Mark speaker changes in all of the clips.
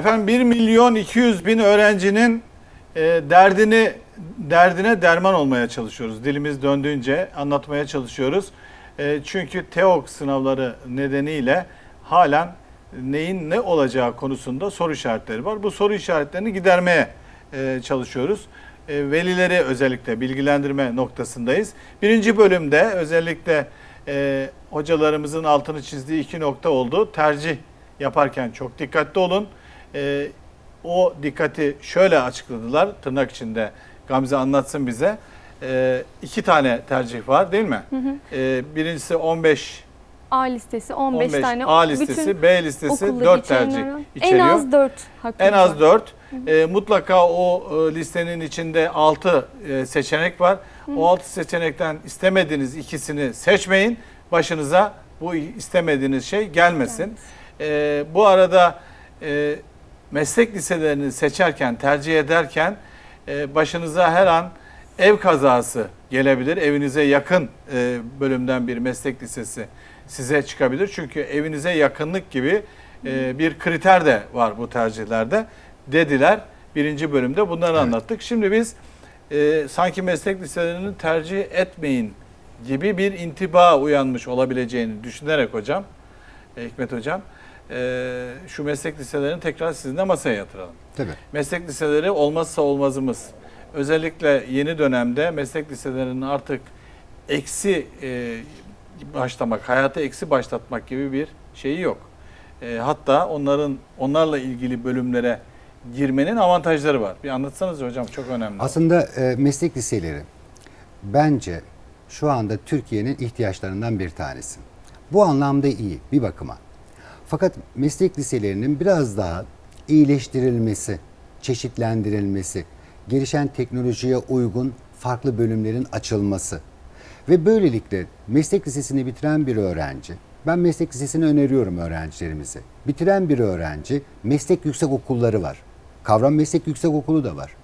Speaker 1: Efendim 1 milyon 200 bin öğrencinin e, derdini derdine derman olmaya çalışıyoruz. Dilimiz döndüğünce anlatmaya çalışıyoruz. E, çünkü TEOK sınavları nedeniyle halen neyin ne olacağı konusunda soru işaretleri var. Bu soru işaretlerini gidermeye e, çalışıyoruz. E, velileri özellikle bilgilendirme noktasındayız. Birinci bölümde özellikle e, hocalarımızın altını çizdiği iki nokta oldu. Tercih yaparken çok dikkatli olun. E, o dikkati şöyle açıkladılar tırnak içinde Gamze anlatsın bize. E, iki tane tercih var değil mi? E, birincisi 15
Speaker 2: A listesi 15,
Speaker 1: 15
Speaker 2: tane.
Speaker 1: A listesi,
Speaker 2: bütün
Speaker 1: B listesi
Speaker 2: okulları
Speaker 1: 4
Speaker 2: içeren
Speaker 1: tercih içeriyor.
Speaker 2: En az 4 hakkı
Speaker 1: En az
Speaker 2: var.
Speaker 1: 4. mutlaka o e, listenin içinde 6 seçenek var. O 6 seçenekten istemediğiniz ikisini seçmeyin. Başınıza bu istemediğiniz şey gelmesin. E, bu arada e, meslek liselerini seçerken, tercih ederken e, başınıza her an ev kazası gelebilir. Evinize yakın e, bölümden bir meslek lisesi size çıkabilir. Çünkü evinize yakınlık gibi e, bir kriter de var bu tercihlerde dediler. Birinci bölümde bunları anlattık. Şimdi biz e, sanki meslek liselerini tercih etmeyin gibi bir intiba uyanmış olabileceğini düşünerek hocam, Hikmet hocam, e, şu meslek liselerini tekrar sizinle masaya yatıralım.
Speaker 3: Tabii.
Speaker 1: Meslek liseleri olmazsa olmazımız. Özellikle yeni dönemde meslek liselerinin artık eksi e, başlamak, hayata eksi başlatmak gibi bir şeyi yok. E, hatta onların onlarla ilgili bölümlere girmenin avantajları var. Bir anlatsanız hocam çok önemli.
Speaker 3: Aslında e, meslek liseleri bence şu anda Türkiye'nin ihtiyaçlarından bir tanesi. Bu anlamda iyi bir bakıma. Fakat meslek liselerinin biraz daha iyileştirilmesi, çeşitlendirilmesi, gelişen teknolojiye uygun farklı bölümlerin açılması ve böylelikle meslek lisesini bitiren bir öğrenci, ben meslek lisesini öneriyorum öğrencilerimize. Bitiren bir öğrenci meslek yüksek okulları var. Kavram meslek yüksek okulu da var.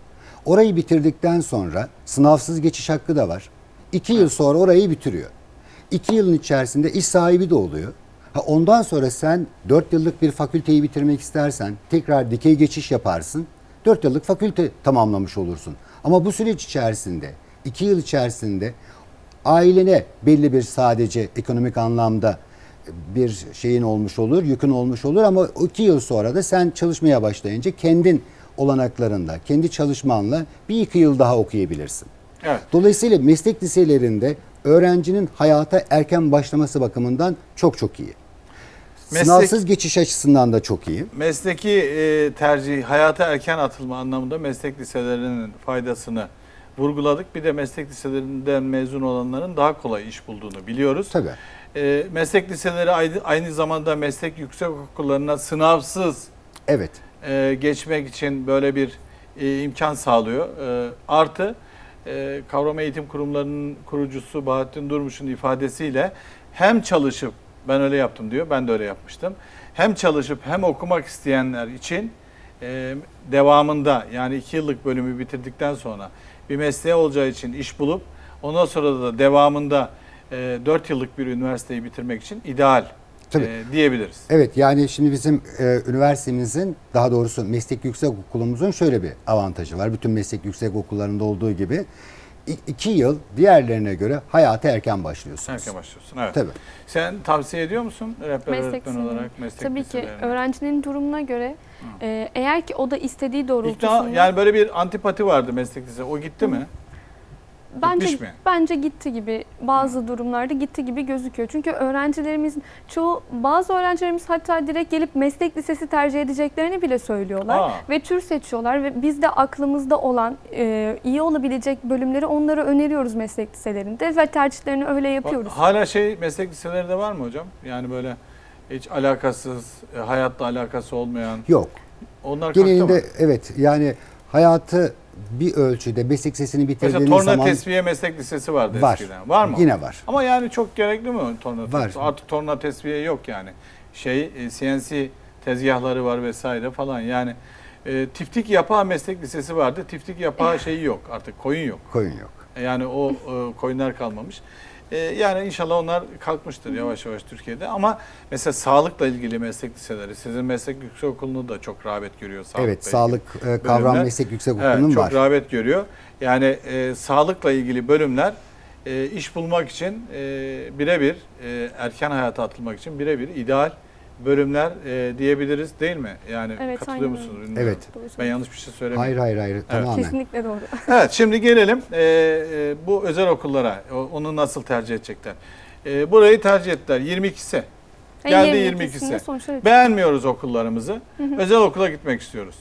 Speaker 3: Orayı bitirdikten sonra sınavsız geçiş hakkı da var. İki yıl sonra orayı bitiriyor. İki yılın içerisinde iş sahibi de oluyor. Ha ondan sonra sen dört yıllık bir fakülteyi bitirmek istersen tekrar dikey geçiş yaparsın. Dört yıllık fakülte tamamlamış olursun. Ama bu süreç içerisinde, iki yıl içerisinde ailene belli bir sadece ekonomik anlamda bir şeyin olmuş olur, yükün olmuş olur ama iki yıl sonra da sen çalışmaya başlayınca kendin olanaklarında, kendi çalışmanla bir iki yıl daha okuyabilirsin.
Speaker 1: Evet.
Speaker 3: Dolayısıyla meslek liselerinde öğrencinin hayata erken başlaması bakımından çok çok iyi.
Speaker 1: Meslek-
Speaker 3: Sınavsız geçiş açısından da çok iyi.
Speaker 1: Mesleki e, tercih, hayata erken atılma anlamında meslek liselerinin faydasını vurguladık. Bir de meslek liselerinden mezun olanların daha kolay iş bulduğunu biliyoruz.
Speaker 3: Tabii.
Speaker 1: E, meslek liseleri aynı, aynı zamanda meslek yüksek okullarına sınavsız
Speaker 3: Evet.
Speaker 1: e, geçmek için böyle bir e, imkan sağlıyor. E, artı e, kavram eğitim kurumlarının kurucusu Bahattin Durmuş'un ifadesiyle hem çalışıp ben öyle yaptım diyor. Ben de öyle yapmıştım. Hem çalışıp hem okumak isteyenler için e, devamında yani iki yıllık bölümü bitirdikten sonra bir mesleği olacağı için iş bulup ondan sonra da devamında e, 4 yıllık bir üniversiteyi bitirmek için ideal
Speaker 3: Tabii.
Speaker 1: e, diyebiliriz.
Speaker 3: Evet yani şimdi bizim e, üniversitemizin daha doğrusu meslek yüksek okulumuzun şöyle bir avantajı var. Bütün meslek yüksek okullarında olduğu gibi iki yıl diğerlerine göre hayata erken başlıyorsunuz.
Speaker 1: Erken başlıyorsun. Evet.
Speaker 3: Tabii.
Speaker 1: Sen tavsiye ediyor musun rehber
Speaker 2: Meslek
Speaker 1: öğretmen olarak meslek
Speaker 2: Tabii ki öğrencinin durumuna göre e, eğer ki o da istediği doğrultusunda
Speaker 1: İkna, yani böyle bir antipati vardı meslek lisesi. O gitti mi?
Speaker 2: Bence
Speaker 1: gitmiş mi?
Speaker 2: bence gitti gibi bazı durumlarda gitti gibi gözüküyor. Çünkü öğrencilerimizin çoğu bazı öğrencilerimiz hatta direkt gelip meslek lisesi tercih edeceklerini bile söylüyorlar
Speaker 1: Aa.
Speaker 2: ve tür seçiyorlar ve biz de aklımızda olan e, iyi olabilecek bölümleri onlara öneriyoruz meslek liselerinde ve tercihlerini öyle yapıyoruz.
Speaker 1: Hala şey meslek liseleri de var mı hocam? Yani böyle hiç alakasız, e, hayatla alakası olmayan.
Speaker 3: Yok.
Speaker 1: Onlar?
Speaker 3: Genelinde evet yani hayatı bir ölçüde meslek lisesini
Speaker 1: Mesela
Speaker 3: bitirdiğiniz
Speaker 1: torna
Speaker 3: zaman
Speaker 1: tesviye meslek lisesi vardı
Speaker 3: var.
Speaker 1: eskiden. Var mı?
Speaker 3: Yine var.
Speaker 1: Ama yani çok gerekli mi torna
Speaker 3: Var.
Speaker 1: tesviye? Artık torna tesviye yok yani. Şey e, CNC tezgahları var vesaire falan. Yani e, tiftik yapağı meslek lisesi vardı. Tiftik yapağı şeyi yok artık koyun yok.
Speaker 3: Koyun yok.
Speaker 1: Yani o e, koyunlar kalmamış. E, yani inşallah onlar kalkmıştır yavaş yavaş Türkiye'de ama mesela sağlıkla ilgili meslek liseleri sizin meslek yüksekokulu da çok rağbet görüyor sağlıkla
Speaker 3: evet,
Speaker 1: ilgili
Speaker 3: sağlık e, kavram
Speaker 1: bölümler.
Speaker 3: meslek yüksek
Speaker 1: Evet,
Speaker 3: okulunun
Speaker 1: çok
Speaker 3: var.
Speaker 1: rağbet görüyor. Yani e, sağlıkla ilgili bölümler e, iş bulmak için e, birebir e, erken hayata atılmak için birebir ideal bölümler e, diyebiliriz değil mi? Yani
Speaker 2: Evet,
Speaker 1: katılıyor
Speaker 2: aynen
Speaker 1: musunuz?
Speaker 2: öyle.
Speaker 1: bilmiyorum.
Speaker 3: Evet.
Speaker 1: Ben yanlış bir şey söylemiyorum.
Speaker 3: Hayır hayır hayır tamamen.
Speaker 2: Kesinlikle doğru.
Speaker 1: Evet şimdi gelelim e, e, bu özel okullara. O- onu nasıl tercih edecekler? E, burayı tercih ettiler. 22'si.
Speaker 2: En
Speaker 1: Geldi
Speaker 2: 22'sinde
Speaker 1: 22'si.
Speaker 2: sonuçta evet.
Speaker 1: Beğenmiyoruz okullarımızı. Özel okula gitmek istiyoruz.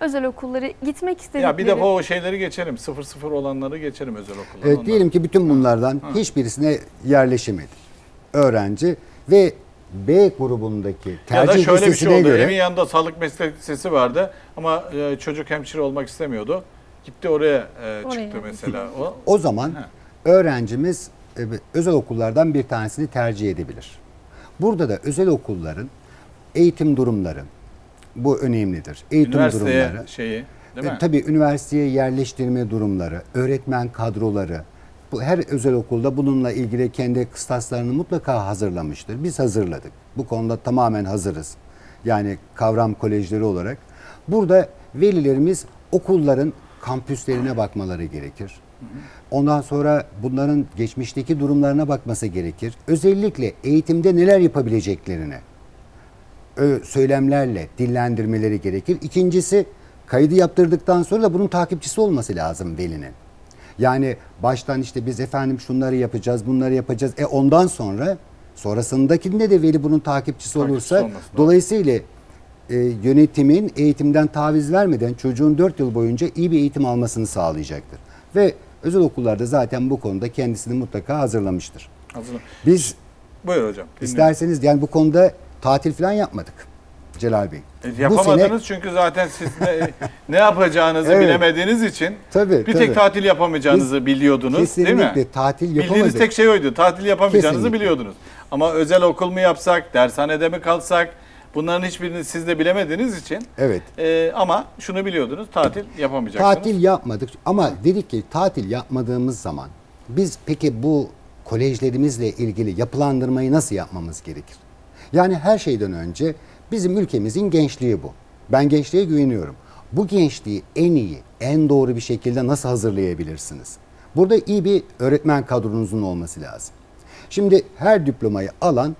Speaker 2: özel okulları gitmek istedikleri.
Speaker 1: Ya bir defa o şeyleri geçelim. 0-0 olanları geçelim özel okullara.
Speaker 3: Evet, diyelim ki bütün bunlardan hiçbirisine yerleşemedi öğrenci ve B grubundaki
Speaker 1: Ya da
Speaker 3: tercih
Speaker 1: şöyle bir şey oldu.
Speaker 3: göre
Speaker 1: Evin yanında sağlık meslek lisesi vardı ama e, çocuk hemşire olmak istemiyordu. Gitti oraya e,
Speaker 2: Oraya.
Speaker 1: çıktı mesela o.
Speaker 3: o zaman
Speaker 1: Ha.
Speaker 3: öğrencimiz e, özel okullardan bir tanesini tercih edebilir. Burada da özel okulların eğitim durumları bu önemlidir. Eğitim
Speaker 1: Üniversiteye
Speaker 3: durumları.
Speaker 1: şeyi değil
Speaker 3: E,
Speaker 1: mi?
Speaker 3: tabii üniversiteye yerleştirme durumları, öğretmen kadroları. Her özel okulda bununla ilgili kendi kıstaslarını mutlaka hazırlamıştır. Biz hazırladık. Bu konuda tamamen hazırız. Yani kavram kolejleri olarak. Burada velilerimiz okulların kampüslerine bakmaları gerekir. Ondan sonra bunların geçmişteki durumlarına bakması gerekir. Özellikle eğitimde neler yapabileceklerine söylemlerle dillendirmeleri gerekir. İkincisi kaydı yaptırdıktan sonra da bunun takipçisi olması lazım velinin. Yani baştan işte biz efendim şunları yapacağız, bunları yapacağız. E ondan sonra sonrasındakinde de veli bunun takipçisi,
Speaker 1: Takipçisi
Speaker 3: olursa dolayısıyla e, yönetimin eğitimden taviz vermeden çocuğun 4 yıl boyunca iyi bir eğitim almasını sağlayacaktır. Ve özel okullarda zaten bu konuda kendisini mutlaka hazırlamıştır.
Speaker 1: Hazır.
Speaker 3: Biz
Speaker 1: Buyur hocam. dinliyorum.
Speaker 3: İsterseniz yani bu konuda tatil falan yapmadık Celal Bey.
Speaker 1: E,
Speaker 3: Bu
Speaker 1: Yapamadınız
Speaker 3: sene-
Speaker 1: çünkü zaten siz ne, ne yapacağınızı
Speaker 3: Evet.
Speaker 1: bilemediğiniz için
Speaker 3: Tabii,
Speaker 1: bir
Speaker 3: tabii.
Speaker 1: tek tatil yapamayacağınızı biliyordunuz değil mi?
Speaker 3: kesinlikle tatil
Speaker 1: Bildiğiniz
Speaker 3: yapamadık.
Speaker 1: tek şey oydu. Tatil yapamayacağınızı
Speaker 3: Kesinlikle.
Speaker 1: biliyordunuz. Ama özel okul mu yapsak, dershanede mi kalsak bunların hiçbirini siz de bilemediğiniz için
Speaker 3: Evet.
Speaker 1: e, ama şunu biliyordunuz tatil yapamayacaksınız.
Speaker 3: Tatil yapmadık ama dedik ki tatil yapmadığımız zaman biz peki bu kolejlerimizle ilgili yapılandırmayı nasıl yapmamız gerekir? Yani her şeyden önce bizim ülkemizin gençliği bu. Ben gençliğe güveniyorum. Bu gençliği en iyi, en doğru bir şekilde nasıl hazırlayabilirsiniz? Burada iyi bir öğretmen kadronuzun olması lazım. Şimdi her diplomayı alan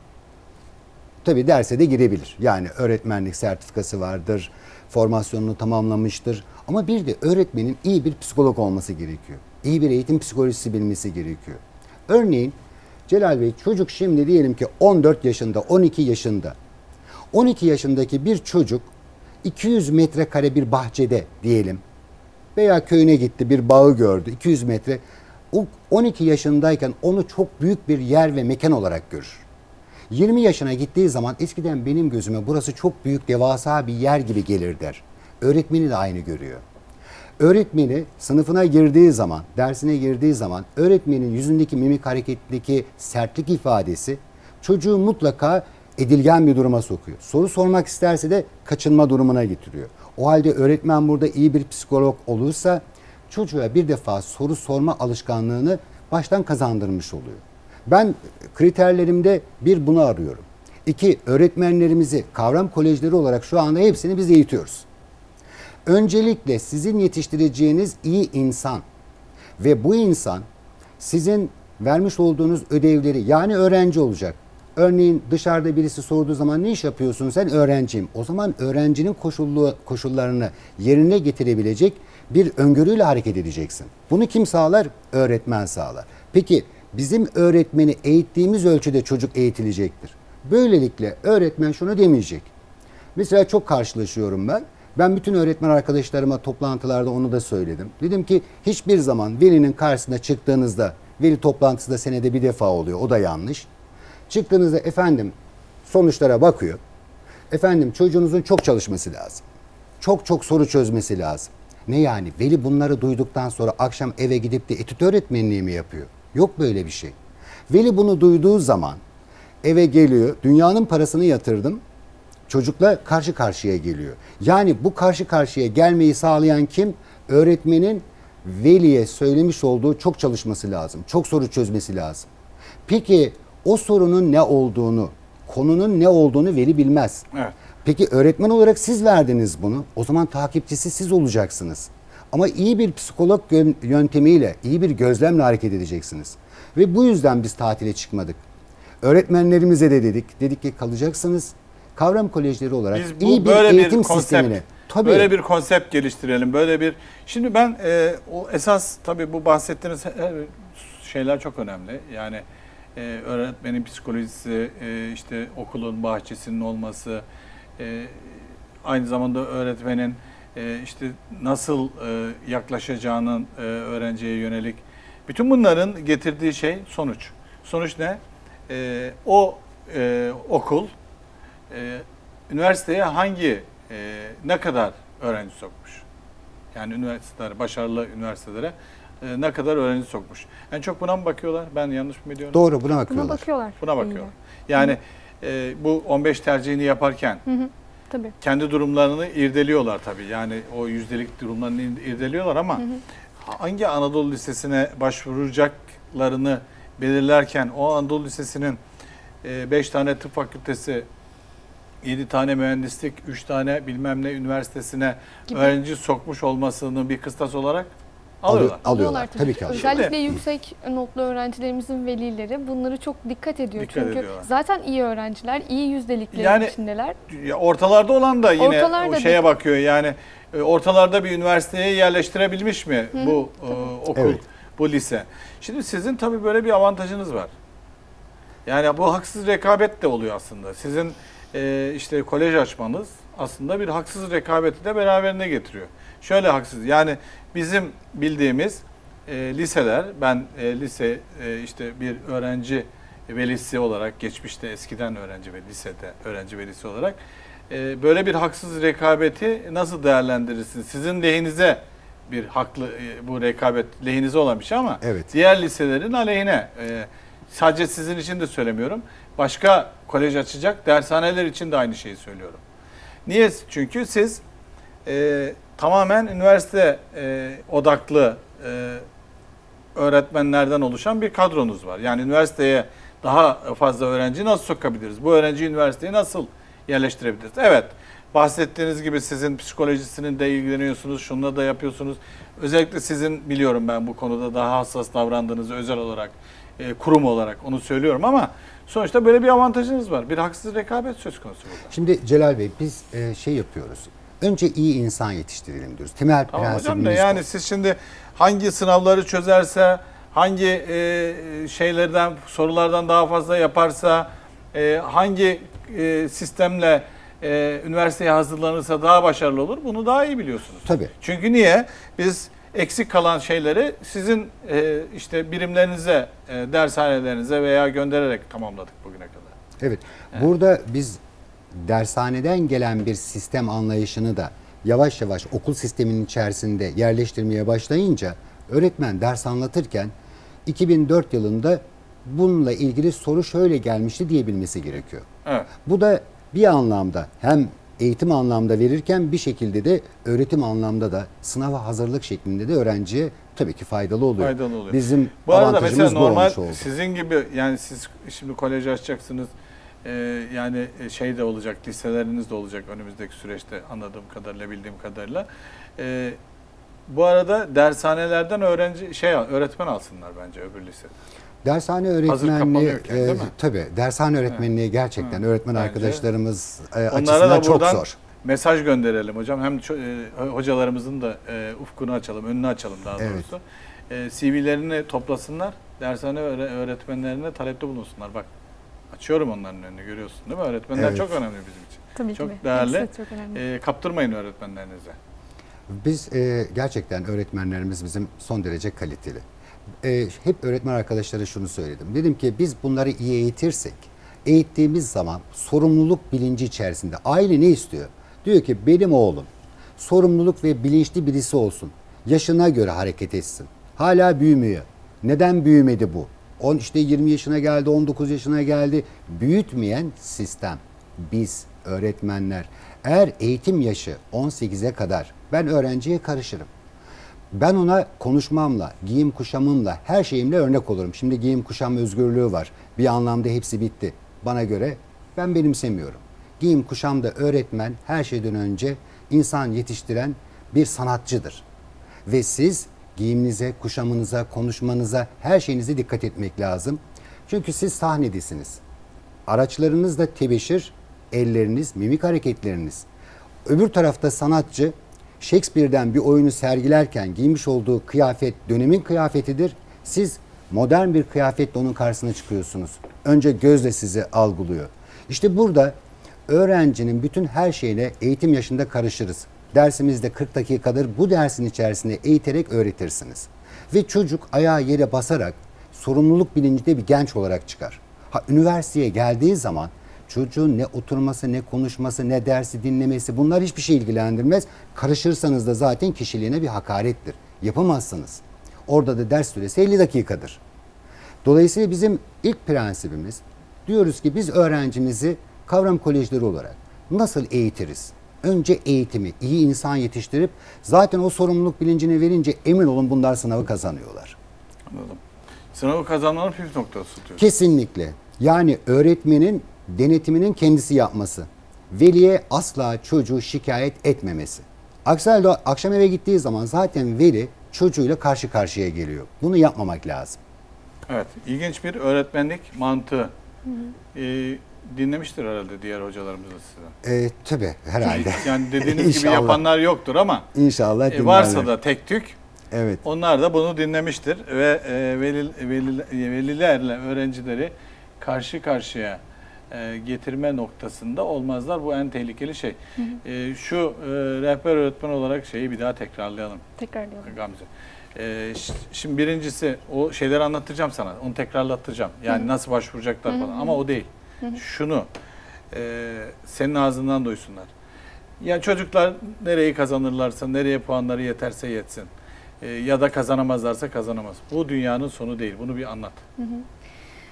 Speaker 3: tabii derse de girebilir. Yani öğretmenlik sertifikası vardır, formasyonunu tamamlamıştır. Ama bir de öğretmenin iyi bir psikolog olması gerekiyor. İyi bir eğitim psikolojisi bilmesi gerekiyor. Örneğin Celal Bey çocuk şimdi diyelim ki 14 yaşında, 12 yaşında. 12 yaşındaki bir çocuk 200 metrekare bir bahçede diyelim veya köyüne gitti bir bağı gördü 200 metre. O 12 yaşındayken onu çok büyük bir yer ve mekan olarak görür. 20 yaşına gittiği zaman eskiden benim gözüme burası çok büyük devasa bir yer gibi gelir der. Öğretmeni de aynı görüyor. Öğretmeni sınıfına girdiği zaman, dersine girdiği zaman öğretmenin yüzündeki mimik hareketindeki sertlik ifadesi çocuğu mutlaka edilgen bir duruma sokuyor. Soru sormak isterse de kaçınma durumuna getiriyor. O halde öğretmen burada iyi bir psikolog olursa çocuğa bir defa soru sorma alışkanlığını baştan kazandırmış oluyor. Ben kriterlerimde bir bunu arıyorum. İki, öğretmenlerimizi kavram kolejleri olarak şu anda hepsini biz eğitiyoruz. Öncelikle sizin yetiştireceğiniz iyi insan ve bu insan sizin vermiş olduğunuz ödevleri yani öğrenci olacak. Örneğin dışarıda birisi sorduğu zaman ne iş yapıyorsun sen öğrenciyim. O zaman öğrencinin koşullu, koşullarını yerine getirebilecek bir öngörüyle hareket edeceksin. Bunu kim sağlar? Öğretmen sağlar. Peki bizim öğretmeni eğittiğimiz ölçüde çocuk eğitilecektir. Böylelikle öğretmen şunu demeyecek. Mesela çok karşılaşıyorum ben. Ben bütün öğretmen arkadaşlarıma toplantılarda onu da söyledim. Dedim ki hiçbir zaman velinin karşısına çıktığınızda, veli toplantısı da senede bir defa oluyor, o da yanlış. Çıktığınızda efendim sonuçlara bakıyor. Efendim çocuğunuzun çok çalışması lazım. Çok çok soru çözmesi lazım. Ne yani veli bunları duyduktan sonra akşam eve gidip de etüt öğretmenliği mi yapıyor? Yok böyle bir şey. Veli bunu duyduğu zaman eve geliyor, dünyanın parasını yatırdım, çocukla karşı karşıya geliyor. Yani bu karşı karşıya gelmeyi sağlayan kim? Öğretmenin veliye söylemiş olduğu çok çalışması lazım. Çok soru çözmesi lazım. Peki o sorunun ne olduğunu, konunun ne olduğunu veli bilmez.
Speaker 1: Evet.
Speaker 3: Peki öğretmen olarak siz verdiniz bunu. O zaman takipçisi siz olacaksınız. Ama iyi bir psikolog yön- yöntemiyle, iyi bir gözlemle hareket edeceksiniz. Ve bu yüzden biz tatile çıkmadık. Öğretmenlerimize de dedik. Dedik ki kalacaksınız. Kavram kolejleri olarak
Speaker 1: Biz bu
Speaker 3: iyi bir
Speaker 1: böyle
Speaker 3: eğitim
Speaker 1: bir konsept,
Speaker 3: sistemini. Tabii.
Speaker 1: böyle bir konsept geliştirelim. Böyle bir Şimdi ben e, o esas tabii bu bahsettiğiniz şeyler çok önemli. Yani e, öğretmenin psikolojisi, e, işte okulun bahçesinin olması, e, aynı zamanda öğretmenin e, işte nasıl e, yaklaşacağının e, öğrenciye yönelik bütün bunların getirdiği şey sonuç. Sonuç ne? E, o e, okul e, üniversiteye hangi e, ne kadar öğrenci sokmuş? Yani üniversiteler, başarılı üniversitelere e, ne kadar öğrenci sokmuş? En çok buna mı bakıyorlar? Ben yanlış mı biliyorum?
Speaker 3: Doğru buna
Speaker 2: Buna
Speaker 3: bakıyorlar.
Speaker 2: bakıyorlar.
Speaker 1: Buna bakıyorlar. Yani e, bu 15 tercihini yaparken
Speaker 2: Hı hı. Tabii.
Speaker 1: kendi durumlarını irdeliyorlar tabii. Yani o yüzdelik durumlarını irdeliyorlar ama hangi Anadolu Lisesi'ne başvuracaklarını belirlerken o Anadolu Lisesi'nin 5 tane tıp fakültesi, 7 tane mühendislik, 3 tane bilmem ne üniversitesine
Speaker 2: Gibi.
Speaker 1: öğrenci sokmuş olmasını bir kıstas olarak alıyorlar.
Speaker 3: alıyorlar. Tabii ki alıyorlar.
Speaker 2: Özellikle yüksek notlu öğrencilerimizin velileri bunları çok dikkat ediyor.
Speaker 1: Dikkat
Speaker 2: Çünkü
Speaker 1: ediyorlar.
Speaker 2: zaten iyi öğrenciler, iyi yüzdeliklerin
Speaker 1: Yani-
Speaker 2: içindeler.
Speaker 1: Ya ortalarda olan da yine
Speaker 2: Ortalarda
Speaker 1: o şeye
Speaker 2: değil.
Speaker 1: bakıyor. Yani e, ortalarda bir üniversiteye yerleştirebilmiş mi bu e, okul,
Speaker 3: Evet.
Speaker 1: bu lise? Şimdi sizin tabii böyle bir avantajınız var. Yani bu haksız rekabet de oluyor aslında. Sizin e, işte kolej açmanız aslında bir haksız rekabeti de beraberinde getiriyor. Şöyle haksız yani bizim bildiğimiz e, liseler ben e, lise e, işte bir öğrenci velisi olarak geçmişte eskiden öğrenci ve lisede öğrenci velisi olarak e, böyle bir haksız rekabeti nasıl değerlendirirsiniz? Sizin lehinize bir haklı e, bu rekabet lehinize olan bir şey ama
Speaker 3: Evet.
Speaker 1: diğer liselerin aleyhine. E, sadece sizin için de söylemiyorum. Başka kolej açacak dershaneler için de aynı şeyi söylüyorum. Niye? Çünkü siz e, tamamen üniversite e, odaklı e, öğretmenlerden oluşan bir kadronuz var. Yani üniversiteye daha fazla öğrenci nasıl sokabiliriz? Bu öğrenciyi üniversiteye nasıl yerleştirebiliriz? Evet, bahsettiğiniz gibi sizin psikolojisinin de ilgileniyorsunuz, şununla da yapıyorsunuz. Özellikle sizin biliyorum ben bu konuda daha hassas davrandığınızı özel olarak, e, kurum olarak onu söylüyorum ama sonuçta böyle bir avantajınız var. Bir haksız rekabet söz konusu burada.
Speaker 3: Şimdi Celal Bey biz e, şey yapıyoruz. Önce iyi insan yetiştirelim diyoruz. Temel
Speaker 1: Tamam hocam
Speaker 3: prensibimiz
Speaker 1: da
Speaker 3: bu.
Speaker 1: yani siz şimdi hangi sınavları çözerse, hangi e, şeylerden, sorulardan daha fazla yaparsa, e, hangi e, sistemle e, üniversiteye hazırlanırsa daha başarılı olur bunu daha iyi biliyorsunuz.
Speaker 3: Tabii.
Speaker 1: Çünkü niye? Biz eksik kalan şeyleri sizin e, işte birimlerinize, e, dershanelerinize veya göndererek tamamladık bugüne kadar.
Speaker 3: Evet. Burada biz dershaneden gelen bir sistem anlayışını da yavaş yavaş okul sisteminin içerisinde yerleştirmeye başlayınca öğretmen ders anlatırken 2004 yılında bununla ilgili soru şöyle gelmişti diyebilmesi gerekiyor.
Speaker 1: Evet.
Speaker 3: Bu da bir anlamda hem eğitim anlamda verirken bir şekilde de öğretim anlamda da sınava hazırlık şeklinde de öğrenciye tabii ki faydalı oluyor.
Speaker 1: Faydalı oluyor.
Speaker 3: Bizim
Speaker 1: Bu arada
Speaker 3: avantajımız
Speaker 1: mesela
Speaker 3: bu
Speaker 1: normal
Speaker 3: olmuş oldu.
Speaker 1: sizin gibi yani siz şimdi koleji açacaksınız. Ee, yani şey de olacak, liseleriniz de olacak önümüzdeki süreçte anladığım kadarıyla, bildiğim kadarıyla. Ee, bu arada dershanelerden öğrenci şey öğretmen alsınlar bence öbür lisede.
Speaker 3: Dershane öğretmenliği
Speaker 1: değil
Speaker 3: e,
Speaker 1: mi?
Speaker 3: tabii dershane öğretmenliği gerçekten
Speaker 1: Hı.
Speaker 3: öğretmen
Speaker 1: Bence
Speaker 3: arkadaşlarımız e, açısından
Speaker 1: da
Speaker 3: çok zor.
Speaker 1: mesaj gönderelim hocam. Hem e, hocalarımızın da e, ufkunu açalım, önünü açalım daha
Speaker 3: Evet.
Speaker 1: doğrusu. E, CV'lerini toplasınlar, dershane öğre- öğretmenlerine talepte bulunsunlar. Bak açıyorum onların önünü görüyorsun değil mi? Öğretmenler
Speaker 3: Evet.
Speaker 1: çok önemli bizim için.
Speaker 2: Tabii
Speaker 1: Çok
Speaker 2: ki.
Speaker 1: değerli.
Speaker 2: Hepsi çok önemli.
Speaker 1: E, kaptırmayın öğretmenlerinize.
Speaker 3: Biz e, gerçekten öğretmenlerimiz bizim son derece kaliteli. E, hep öğretmen arkadaşlara şunu söyledim. Dedim ki biz bunları iyi eğitirsek, eğittiğimiz zaman sorumluluk bilinci içerisinde aile ne istiyor? Diyor ki benim oğlum sorumluluk ve bilinçli birisi olsun. Yaşına göre hareket etsin. Hala büyümüyor. Neden büyümedi bu? On işte 20 yaşına geldi, 19 yaşına geldi. Büyütmeyen sistem. Biz öğretmenler. Eğer eğitim yaşı 18'e kadar ben öğrenciye karışırım. Ben ona konuşmamla, giyim kuşamımla, her şeyimle örnek olurum. Şimdi giyim kuşam özgürlüğü var. Bir anlamda hepsi bitti. Bana göre ben benimsemiyorum. Giyim kuşamda öğretmen her şeyden önce insan yetiştiren bir sanatçıdır. Ve siz giyiminize, kuşamınıza, konuşmanıza, her şeyinize dikkat etmek lazım. Çünkü siz sahnedesiniz. Araçlarınız da tebeşir, elleriniz, mimik hareketleriniz. Öbür tarafta sanatçı Shakespeare'den bir oyunu sergilerken giymiş olduğu kıyafet dönemin kıyafetidir. Siz modern bir kıyafetle onun karşısına çıkıyorsunuz. Önce gözle sizi algılıyor. İşte burada öğrencinin bütün her şeyine eğitim yaşında karışırız. Dersimizde 40 dakikadır bu dersin içerisinde eğiterek öğretirsiniz. Ve çocuk ayağı yere basarak sorumluluk bilincinde bir genç olarak çıkar. Ha üniversiteye geldiği zaman çocuğun ne oturması, ne konuşması, ne dersi dinlemesi bunlar hiçbir şey ilgilendirmez. Karışırsanız da zaten kişiliğine bir hakarettir. Yapamazsınız. Orada da ders süresi 50 dakikadır. Dolayısıyla bizim ilk prensibimiz diyoruz ki biz öğrencimizi kavram kolejleri olarak nasıl eğitiriz? Önce eğitimi, iyi insan yetiştirip zaten o sorumluluk bilincini verince emin olun bunlar sınavı kazanıyorlar.
Speaker 1: Anladım. Sınavı kazanmanın püf noktası diyorsun.
Speaker 3: Kesinlikle. Yani öğretmenin denetiminin kendisi yapması. Veliye asla çocuğu şikayet etmemesi. Aksi halde akşam eve gittiği zaman zaten veli çocuğuyla karşı karşıya geliyor. Bunu yapmamak lazım.
Speaker 1: Evet, ilginç bir öğretmenlik mantığı. Ee, dinlemiştir herhalde diğer hocalarımız da size.
Speaker 3: Ee, tabii herhalde.
Speaker 1: Yani dediğiniz gibi yapanlar yoktur ama
Speaker 3: İnşallah
Speaker 1: e, varsa da tek tük
Speaker 3: Evet.
Speaker 1: onlar da bunu dinlemiştir ve e, veli, veli- velilerle öğrencileri karşı karşıya e, getirme noktasında olmazlar. Bu en tehlikeli şey. E, şu e, rehber öğretmen olarak şeyi bir daha tekrarlayalım.
Speaker 2: Tekrarlayalım.
Speaker 1: Gamze. Ş- şimdi birincisi o şeyleri anlatacağım sana. Onu tekrarlatacağım. Yani nasıl başvuracaklar falan. Ama o değil. Şunu e, senin ağzından duysunlar. Ya çocuklar nereyi kazanırlarsa, nereye puanları yeterse yetsin. E, ya da kazanamazlarsa kazanamaz. Bu dünyanın sonu değil. Bunu bir anlat.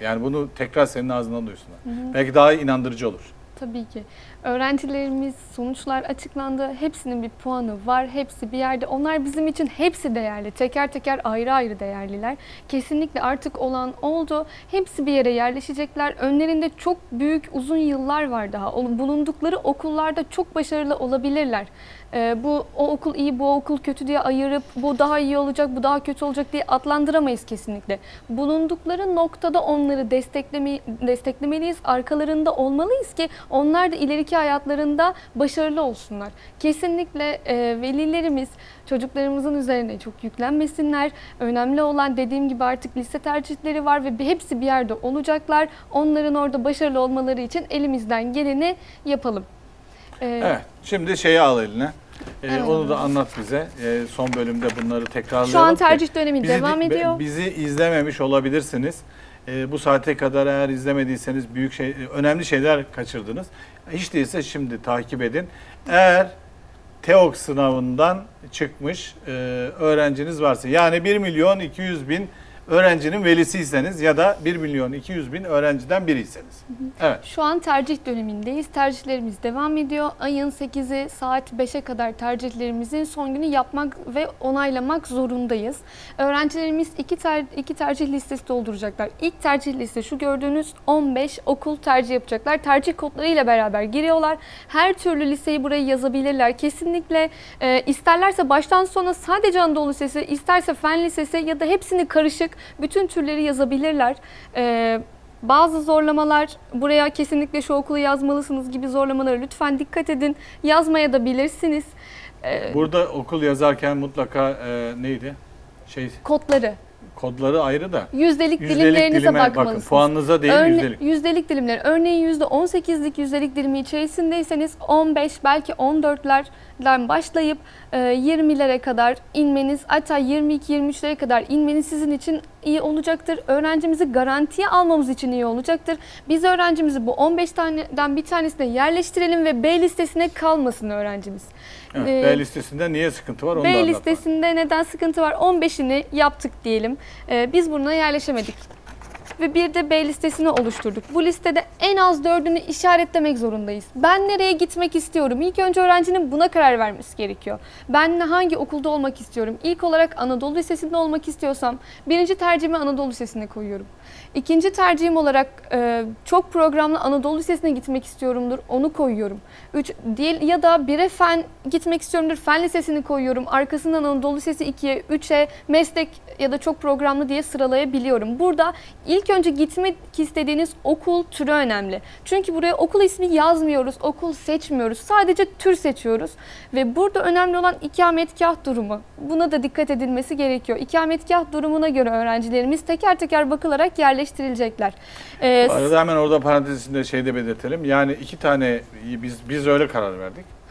Speaker 1: Yani bunu tekrar senin ağzından duysunlar. Belki daha inandırıcı olur.
Speaker 2: Tabii ki. Öğrencilerimiz sonuçlar açıklandı. Hepsinin bir puanı var. Hepsi bir yerde. Onlar bizim için hepsi değerli. Teker teker ayrı ayrı değerliler. Kesinlikle artık olan oldu. Hepsi bir yere yerleşecekler. Önlerinde çok büyük uzun yıllar var daha. Bulundukları okullarda çok başarılı olabilirler. Ee, bu o okul iyi, bu okul kötü diye ayırıp bu daha iyi olacak, bu daha kötü olacak diye adlandıramayız kesinlikle. Bulundukları noktada onları destekleme, desteklemeliyiz, arkalarında olmalıyız ki onlar da ileriki hayatlarında başarılı olsunlar. Kesinlikle e, velilerimiz çocuklarımızın üzerine çok yüklenmesinler. Önemli olan dediğim gibi artık lise tercihleri var ve hepsi bir yerde olacaklar. Onların orada başarılı olmaları için elimizden geleni yapalım. Ee,
Speaker 1: Evet. Şimdi şeyi al eline. Ee,
Speaker 2: Evet.
Speaker 1: Onu da anlat bize. Ee, son bölümde bunları tekrarlayalım.
Speaker 2: Şu an tercih dönemi
Speaker 1: bizi,
Speaker 2: devam ediyor.
Speaker 1: Bizi izlememiş olabilirsiniz. Ee, bu saate kadar eğer izlemediyseniz büyük şey, önemli şeyler kaçırdınız. Hiç değilse şimdi takip edin. Eğer TEOK sınavından çıkmış e, öğrenciniz varsa yani 1 milyon 200 bin öğrencinin velisiyseniz ya da 1 milyon 200 bin öğrenciden biriyseniz. Evet.
Speaker 2: Şu an tercih dönemindeyiz. Tercihlerimiz devam ediyor. Ayın 8'i saat 5'e kadar tercihlerimizin son günü yapmak ve onaylamak zorundayız. Öğrencilerimiz iki, ter, iki tercih listesi dolduracaklar. İlk tercih listesi şu gördüğünüz 15 okul tercih yapacaklar. Tercih kodlarıyla beraber giriyorlar. Her türlü liseyi buraya yazabilirler. Kesinlikle e, isterlerse baştan sona sadece Anadolu Lisesi, isterse Fen Lisesi ya da hepsini karışık bütün türleri yazabilirler. E, bazı zorlamalar buraya kesinlikle şu okulu yazmalısınız gibi zorlamalara lütfen dikkat edin. Yazmaya da bilirsiniz. Ee,
Speaker 1: Burada okul yazarken mutlaka e, neydi? Şey
Speaker 2: kodları.
Speaker 1: Kodları ayrı da.
Speaker 2: Yüzdelik,
Speaker 1: Yüzdelik
Speaker 2: dilimlerinize
Speaker 1: dilime bakın.
Speaker 2: bakmalısınız.
Speaker 1: Puanınıza değil
Speaker 2: Örne-
Speaker 1: yüzdelik.
Speaker 2: yüzdelik dilimler. Örneğin %18'lik yüzdelik dilimi içerisindeyseniz 15 belki 14'lerden başlayıp e, 20'lere kadar inmeniz hatta 22-23'lere kadar inmeniz sizin için iyi olacaktır. Öğrencimizi garantiye almamız için iyi olacaktır. Biz öğrencimizi bu 15 taneden bir tanesine yerleştirelim ve B listesine kalmasın öğrencimiz.
Speaker 1: Evet,
Speaker 2: Ee,
Speaker 1: B listesinde niye sıkıntı var onu
Speaker 2: B listesinde neden sıkıntı var? 15'ini yaptık diyelim. Ee, biz buna yerleşemedik. Ve bir de B listesini oluşturduk. Bu listede en az dördünü işaretlemek zorundayız. Ben nereye gitmek istiyorum? İlk önce öğrencinin buna karar vermesi gerekiyor. Ben hangi okulda olmak istiyorum? İlk olarak Anadolu Lisesi'nde olmak istiyorsam birinci tercihimi Anadolu Lisesi'ne koyuyorum. İkinci tercihim olarak e, çok programlı Anadolu Lisesi'ne gitmek istiyorumdur. Onu koyuyorum. Üç, değil, ya da bire fen gitmek istiyorumdur. Fen Lisesi'ni koyuyorum. Arkasından Anadolu Lisesi 2'ye, 3'e meslek ya da çok programlı diye sıralayabiliyorum. Burada ilk önce gitmek istediğiniz okul türü önemli. Çünkü buraya okul ismi yazmıyoruz, okul seçmiyoruz. Sadece tür seçiyoruz. Ve burada önemli olan ikametgah durumu. Buna da dikkat edilmesi gerekiyor. İkametgah durumuna göre öğrencilerimiz teker teker bakılarak yerleştirilecekler. Ee,
Speaker 1: arada hemen orada parantez içinde şey de belirtelim. Yani iki tane biz biz öyle karar verdik.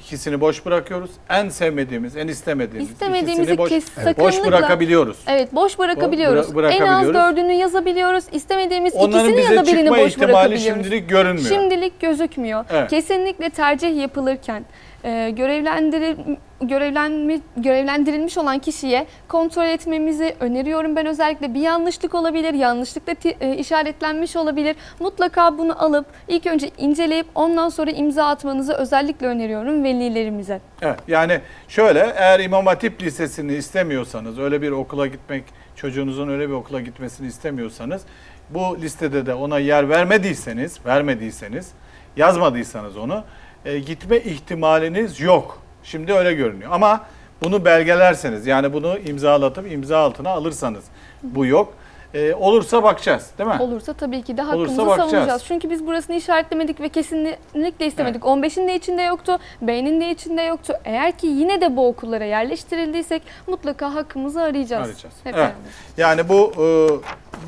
Speaker 1: İkisini boş bırakıyoruz. En sevmediğimiz, en istemediğimiz
Speaker 2: İstemediğimizi
Speaker 1: boş,
Speaker 2: kes-
Speaker 1: boş
Speaker 2: sakınlıkla-
Speaker 1: bırakabiliyoruz.
Speaker 2: Evet boş bırakabiliyoruz.
Speaker 1: Bıra- bırakabiliyoruz.
Speaker 2: En az dördünü yazabiliyoruz. İstemediğimiz
Speaker 1: Onların
Speaker 2: ikisini ya
Speaker 1: bize
Speaker 2: da birini
Speaker 1: çıkma
Speaker 2: boş bırakabiliyoruz.
Speaker 1: şimdilik görünmüyor.
Speaker 2: Şimdilik gözükmüyor.
Speaker 1: Evet.
Speaker 2: Kesinlikle tercih yapılırken e, görevlendiril görevlenmi, görevlendirilmiş olan kişiye kontrol etmemizi öneriyorum. Ben özellikle bir yanlışlık olabilir, yanlışlıkla e, işaretlenmiş olabilir. Mutlaka bunu alıp ilk önce inceleyip ondan sonra imza atmanızı özellikle öneriyorum velilerimize.
Speaker 1: Evet, yani şöyle eğer İmam Hatip Lisesi'ni istemiyorsanız, öyle bir okula gitmek, çocuğunuzun öyle bir okula gitmesini istemiyorsanız, bu listede de ona yer vermediyseniz, vermediyseniz, yazmadıysanız onu, e, gitme ihtimaliniz yok. Şimdi öyle görünüyor. Ama bunu belgelerseniz, yani bunu imzalatıp imza altına alırsanız bu yok. E, olursa bakacağız, değil mi?
Speaker 2: Olursa tabii ki de
Speaker 1: Olursa
Speaker 2: hakkımızı
Speaker 1: bakacağız.
Speaker 2: savunacağız. Çünkü biz burasını işaretlemedik ve kesinlikle istemedik. 15'in de içinde yoktu, B'nin de içinde yoktu. Eğer ki yine de bu okullara yerleştirildiysek mutlaka hakkımızı arayacağız.
Speaker 1: Arayacağız.
Speaker 2: Hep
Speaker 1: Evet. Yani bu e,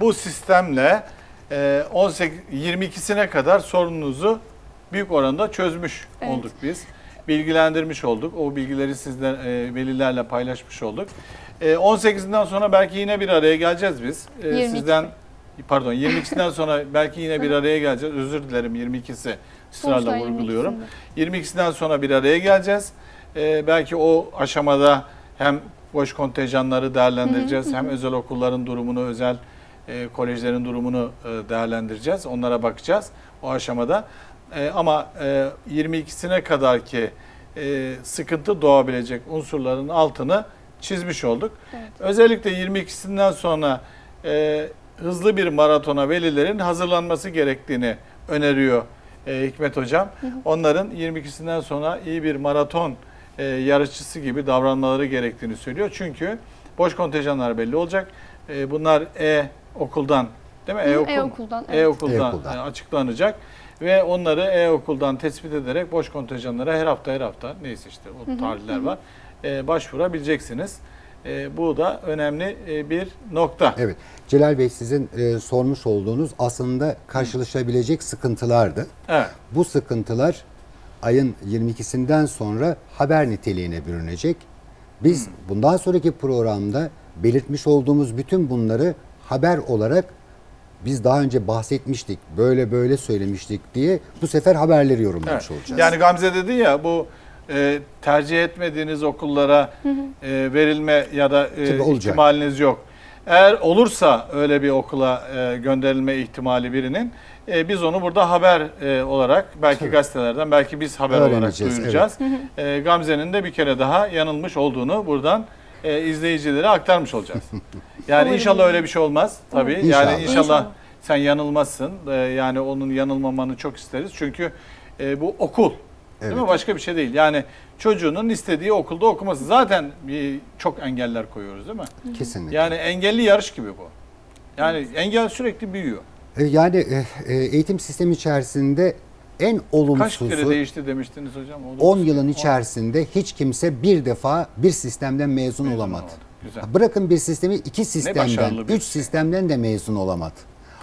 Speaker 1: bu sistemle e, 18 22'sine kadar sorununuzu büyük oranda çözmüş
Speaker 2: Evet.
Speaker 1: olduk biz. Bilgilendirmiş olduk. O bilgileri sizler e, velilerle paylaşmış olduk. E, 18'inden sonra belki yine bir araya geleceğiz biz. E,
Speaker 2: 22'si.
Speaker 1: sizden pardon 22'sinden sonra belki yine bir araya geleceğiz. Özür dilerim 22'si ısrarla vurguluyorum.
Speaker 2: 22'sinde.
Speaker 1: 22'sinden sonra bir araya geleceğiz. Ee, belki o aşamada hem boş kontenjanları değerlendireceğiz hem özel okulların durumunu, özel e, kolejlerin durumunu e, değerlendireceğiz. Onlara bakacağız o aşamada. E, ama e, 22'sine kadar ki e, sıkıntı doğabilecek unsurların altını çizmiş olduk.
Speaker 2: Evet.
Speaker 1: Özellikle 22'sinden sonra e, hızlı bir maratona velilerin hazırlanması gerektiğini öneriyor e, Hikmet Hocam. Onların 22'sinden sonra iyi bir maraton e, yarışçısı gibi davranmaları gerektiğini söylüyor. Çünkü boş kontenjanlar belli olacak. E, bunlar E okuldan değil mi?
Speaker 2: Hı,
Speaker 1: E-okul-
Speaker 2: E-okuldan, evet.
Speaker 1: E-okuldan,
Speaker 3: E-okuldan.
Speaker 1: e, açıklanacak ve onları E-okuldan tespit ederek boş kontenjanlara her hafta her hafta neyse işte o tarihler var e, başvurabileceksiniz. E, bu da önemli e, bir nokta.
Speaker 3: Evet. Celal Bey sizin e, sormuş olduğunuz aslında karşılaşabilecek sıkıntılardı.
Speaker 1: Evet.
Speaker 3: Bu sıkıntılar ayın 22'sinden sonra haber niteliğine bürünecek. Biz bundan sonraki programda belirtmiş olduğumuz bütün bunları haber olarak biz daha önce bahsetmiştik, böyle böyle söylemiştik diye bu sefer haberleri yorumlamış
Speaker 1: Evet.
Speaker 3: olacağız.
Speaker 1: Yani Gamze dedi ya bu e, tercih etmediğiniz okullara e, verilme ya da e, ihtimaliniz yok. Eğer olursa öyle bir okula e, gönderilme ihtimali birinin e, biz onu burada haber e, olarak belki
Speaker 3: Tabii.
Speaker 1: gazetelerden belki biz haber olarak duyuracağız. E, Gamze'nin de bir kere daha yanılmış olduğunu buradan e, izleyicilere aktarmış olacağız. Yani inşallah öyle bir şey olmaz tabii.
Speaker 3: İnşallah.
Speaker 1: Yani inşallah,
Speaker 2: İnşallah.
Speaker 1: sen yanılmazsın. E, yani onun yanılmamanı çok isteriz. Çünkü e, bu okul. Değil
Speaker 3: Evet.
Speaker 1: mi? Başka bir şey değil. Yani çocuğunun istediği okulda okuması. Zaten bir, çok engeller koyuyoruz değil mi?
Speaker 3: Kesinlikle.
Speaker 1: Yani engelli yarış gibi bu. Yani engel sürekli büyüyor.
Speaker 3: E, Yani e, e, eğitim sistemi içerisinde en
Speaker 1: Kaç
Speaker 3: olumsuzu
Speaker 1: kere değişti demiştiniz hocam? O da-
Speaker 3: 10 yılın içerisinde hiç kimse bir defa bir sistemden mezun,
Speaker 1: Mezun
Speaker 3: olamadı.
Speaker 1: Güzel.
Speaker 3: Bırakın bir sistemi iki sistemden, üç
Speaker 1: şey.
Speaker 3: sistemden de mezun olamadı.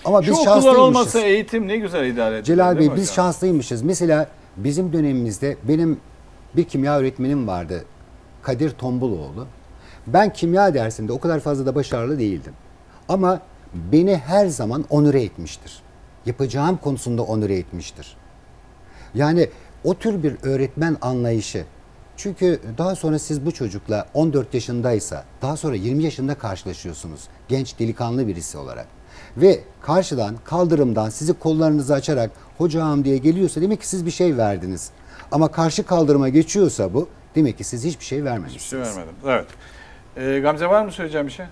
Speaker 3: Ama
Speaker 1: Şu
Speaker 3: biz şanslıymışız.
Speaker 1: olmasa eğitim ne güzel idare edilir.
Speaker 3: Celal Bey biz
Speaker 1: hocam?
Speaker 3: şanslıymışız. Mesela bizim dönemimizde benim bir kimya öğretmenim vardı. Kadir Tombuloğlu. Ben kimya dersinde o kadar fazla da başarılı değildim. Ama beni her zaman onure etmiştir. Yapacağım konusunda onure etmiştir. Yani o tür bir öğretmen anlayışı. Çünkü daha sonra siz bu çocukla 14 yaşındaysa daha sonra 20 yaşında karşılaşıyorsunuz. Genç delikanlı birisi olarak. ve karşıdan kaldırımdan sizi kollarınızı açarak hocam diye geliyorsa demek ki siz bir şey verdiniz. Ama karşı kaldırıma geçiyorsa bu demek ki siz hiçbir şey vermemişsiniz.
Speaker 1: Hiçbir şey vermedim. Evet. Ee, Gamze var mı söyleyeceğim bir şey?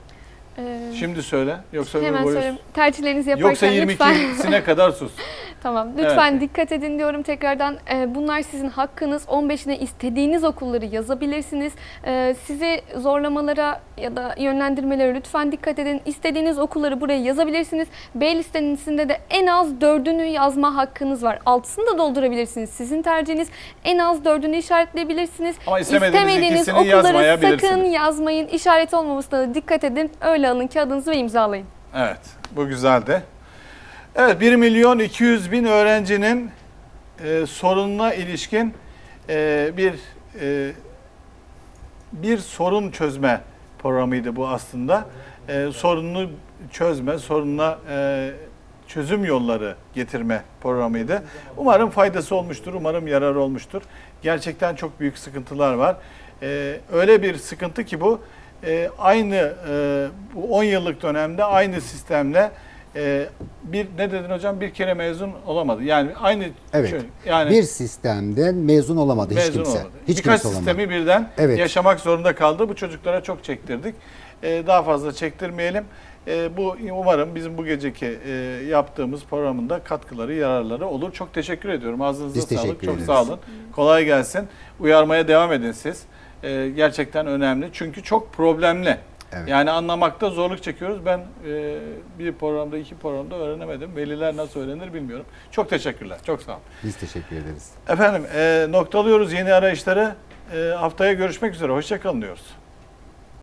Speaker 2: Ee,
Speaker 1: Şimdi söyle. Yoksa
Speaker 2: hemen söyleyeyim. Tercihlerinizi yaparken
Speaker 1: Yoksa
Speaker 2: lütfen
Speaker 1: 22'sine kadar sus.
Speaker 2: Tamam. Lütfen
Speaker 1: Evet.
Speaker 2: dikkat edin diyorum tekrardan. Ee, bunlar sizin hakkınız. 15'ine istediğiniz okulları yazabilirsiniz. Ee, sizi zorlamalara ya da yönlendirmelere lütfen dikkat edin. İstediğiniz okulları buraya yazabilirsiniz. B listenizinde de en az dördünü yazma hakkınız var. Altısını da doldurabilirsiniz. Sizin tercihiniz. En az dördünü işaretleyebilirsiniz.
Speaker 1: Ama istemediğiniz ikisini
Speaker 2: okulları sakın yazmayın. İşaret olmamasına da dikkat edin. Öyle alın kağıdınızı ve imzalayın.
Speaker 1: Evet. Bu güzeldi. Evet 1 milyon 200 bin öğrencinin e, sorununa ilişkin e, bir e, bir sorun çözme programıydı bu aslında. E, sorununu çözme, sorununa e, çözüm yolları getirme programıydı. Umarım faydası olmuştur, umarım yararı olmuştur. Gerçekten çok büyük sıkıntılar var. E, öyle bir sıkıntı ki bu e, aynı e, bu 10 yıllık dönemde aynı sistemle e, bir ne dedin hocam bir kere mezun olamadı. Yani aynı
Speaker 3: Evet.
Speaker 1: şey, yani
Speaker 3: bir sistemden mezun olamadı hiç
Speaker 1: mezun
Speaker 3: kimse.
Speaker 1: olamadı.
Speaker 3: Hiç
Speaker 1: Birkaç
Speaker 3: kimse olamadı.
Speaker 1: sistemi birden
Speaker 3: Evet.
Speaker 1: yaşamak zorunda kaldı. Bu çocuklara çok çektirdik. Ee, daha fazla çektirmeyelim. Ee, bu umarım bizim bu geceki e, yaptığımız programında katkıları, yararları olur. Çok teşekkür ediyorum. Ağzınıza
Speaker 3: Biz
Speaker 1: sağlık.
Speaker 3: teşekkür
Speaker 1: Çok
Speaker 3: ederiz.
Speaker 1: sağ olun. Kolay gelsin. Uyarmaya devam edin siz. Ee, gerçekten önemli. Çünkü çok problemli.
Speaker 3: Evet.
Speaker 1: Yani anlamakta zorluk çekiyoruz. Ben e, bir programda, iki programda öğrenemedim. Veliler nasıl öğrenir bilmiyorum. Çok teşekkürler. Çok sağ olun.
Speaker 3: Biz teşekkür ederiz.
Speaker 1: Efendim e, noktalıyoruz yeni arayışları. E, haftaya görüşmek üzere. Hoşçakalın diyoruz.